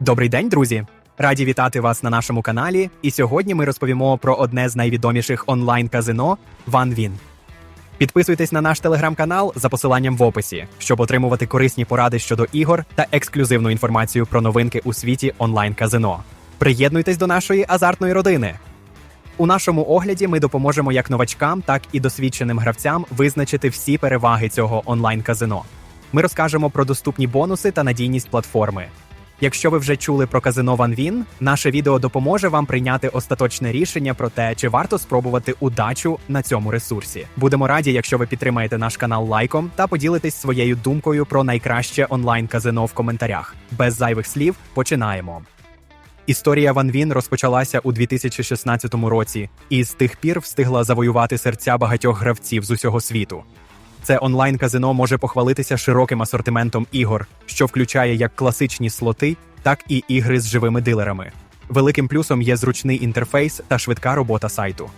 Добрий день, друзі! Раді вітати вас на нашому каналі. І сьогодні ми розповімо про одне з найвідоміших онлайн-казино OneWin. Підписуйтесь на наш телеграм-канал за посиланням в описі, щоб отримувати корисні поради щодо ігор та ексклюзивну інформацію про новинки у світі онлайн-казино. Приєднуйтесь до нашої азартної родини. У нашому огляді ми допоможемо як новачкам, так і досвідченим гравцям визначити всі переваги цього онлайн-казино. Ми розкажемо про доступні бонуси та надійність платформи. Якщо ви вже чули про казино OneWin, наше відео допоможе вам прийняти остаточне рішення про те, чи варто спробувати удачу на цьому ресурсі. Будемо раді, якщо ви підтримаєте наш канал лайком та поділитесь своєю думкою про найкраще онлайн-казино в коментарях. Без зайвих слів починаємо. Історія OneWin розпочалася у 2016 році і з тих пір встигла завоювати серця багатьох гравців з усього світу. Це онлайн-казино може похвалитися широким асортиментом ігор, що включає як класичні слоти, так і ігри з живими дилерами. Великим плюсом є зручний інтерфейс та швидка робота сайту.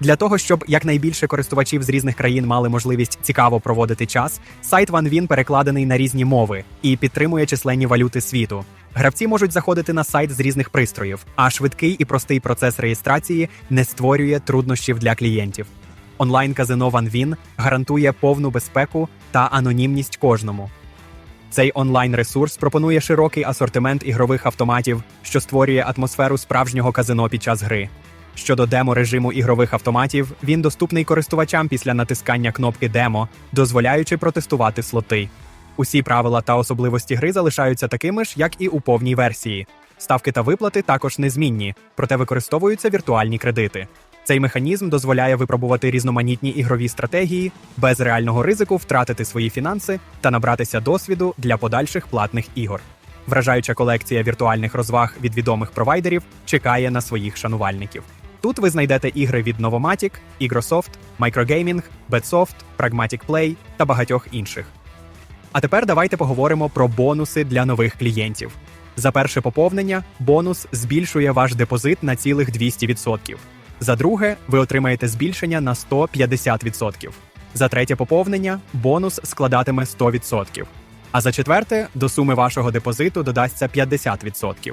Для того, щоб якнайбільше користувачів з різних країн мали можливість цікаво проводити час, сайт OneWin перекладений на різні мови і підтримує численні валюти світу. Гравці можуть заходити на сайт з різних пристроїв, а швидкий і простий процес реєстрації не створює труднощів для клієнтів. Онлайн-казино OneWin гарантує повну безпеку та анонімність кожному. Цей онлайн-ресурс пропонує широкий асортимент ігрових автоматів, що створює атмосферу справжнього казино під час гри. Щодо демо-режиму ігрових автоматів, він доступний користувачам після натискання кнопки Демо, дозволяючи протестувати слоти. Усі правила та особливості гри залишаються такими ж, як і у повній версії. Ставки та виплати також незмінні, проте використовуються віртуальні кредити. Цей механізм дозволяє випробувати різноманітні ігрові стратегії без реального ризику втратити свої фінанси та набратися досвіду для подальших платних ігор. Вражаюча колекція віртуальних розваг від відомих провайдерів чекає на своїх шанувальників. Тут ви знайдете ігри від Novomatic, Igrosoft, Microgaming, Bedsoft, Pragmatic Play та багатьох інших. А тепер давайте поговоримо про бонуси для нових клієнтів. За перше поповнення бонус збільшує ваш депозит на цілих 200%. За друге, ви отримаєте збільшення на 150%. За третє поповнення бонус складатиме 100%. А за четверте, до суми вашого депозиту додасться 50%.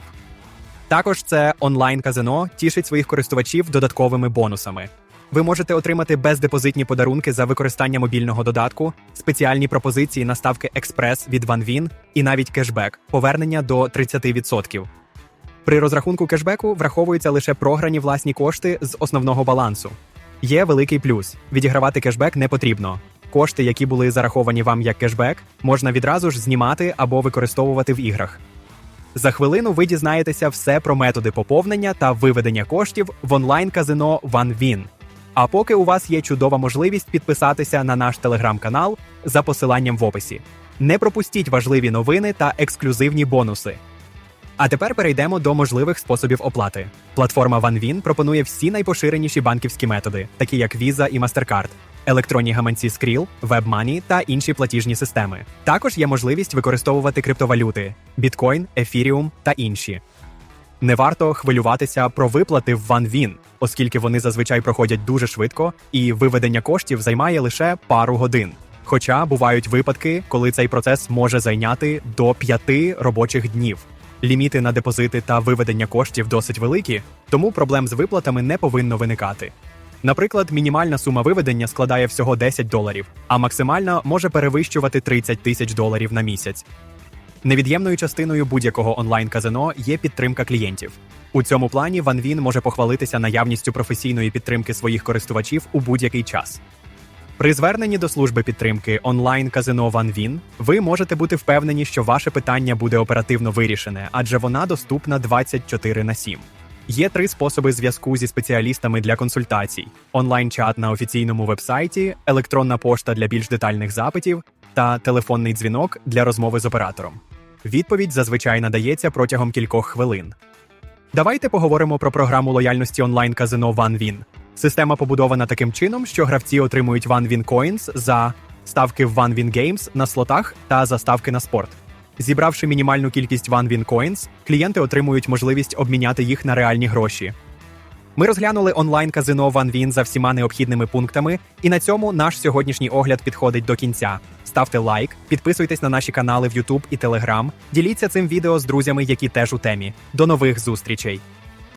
Також це онлайн-казино тішить своїх користувачів додатковими бонусами. Ви можете отримати бездепозитні подарунки за використання мобільного додатку, спеціальні пропозиції на ставки експрес від OneWin і навіть кешбек повернення до 30%. При розрахунку кешбеку враховуються лише програні власні кошти з основного балансу. Є великий плюс: відігравати кешбек не потрібно. Кошти, які були зараховані вам як кешбек, можна відразу ж знімати або використовувати в іграх. За хвилину ви дізнаєтеся все про методи поповнення та виведення коштів в онлайн-казино OneWin. А поки у вас є чудова можливість підписатися на наш телеграм-канал за посиланням в описі. Не пропустіть важливі новини та ексклюзивні бонуси. А тепер перейдемо до можливих способів оплати. Платформа OneWin пропонує всі найпоширеніші банківські методи, такі як Visa і MasterCard, електронні гаманці Skrill, WebMoney та інші платіжні системи. Також є можливість використовувати криптовалюти Bitcoin, Ethereum та інші. Не варто хвилюватися про виплати в OneWin, оскільки вони зазвичай проходять дуже швидко, і виведення коштів займає лише пару годин. Хоча бувають випадки, коли цей процес може зайняти до п'яти робочих днів. Ліміти на депозити та виведення коштів досить великі, тому проблем з виплатами не повинно виникати. Наприклад, мінімальна сума виведення складає всього 10 доларів, а максимальна може перевищувати 30 тисяч доларів на місяць. Невід'ємною частиною будь-якого онлайн-казино є підтримка клієнтів. У цьому плані OneWin може похвалитися наявністю професійної підтримки своїх користувачів у будь-який час. При зверненні до служби підтримки онлайн-казино OneWin ви можете бути впевнені, що ваше питання буде оперативно вирішене, адже вона доступна 24 на 7. Є три способи зв'язку зі спеціалістами для консультацій: онлайн-чат на офіційному вебсайті, електронна пошта для більш детальних запитів та телефонний дзвінок для розмови з оператором. Відповідь зазвичай надається протягом кількох хвилин. Давайте поговоримо про програму лояльності онлайн-казино OneWin. Система побудована таким чином, що гравці отримують OneWin Coins за ставки в OneWin Games на слотах та за ставки на спорт. Зібравши мінімальну кількість OneWin Coins, клієнти отримують можливість обміняти їх на реальні гроші. Ми розглянули онлайн казино OneWin за всіма необхідними пунктами, і на цьому наш сьогоднішній огляд підходить до кінця. Ставте лайк, підписуйтесь на наші канали в YouTube і Telegram, діліться цим відео з друзями, які теж у темі. До нових зустрічей!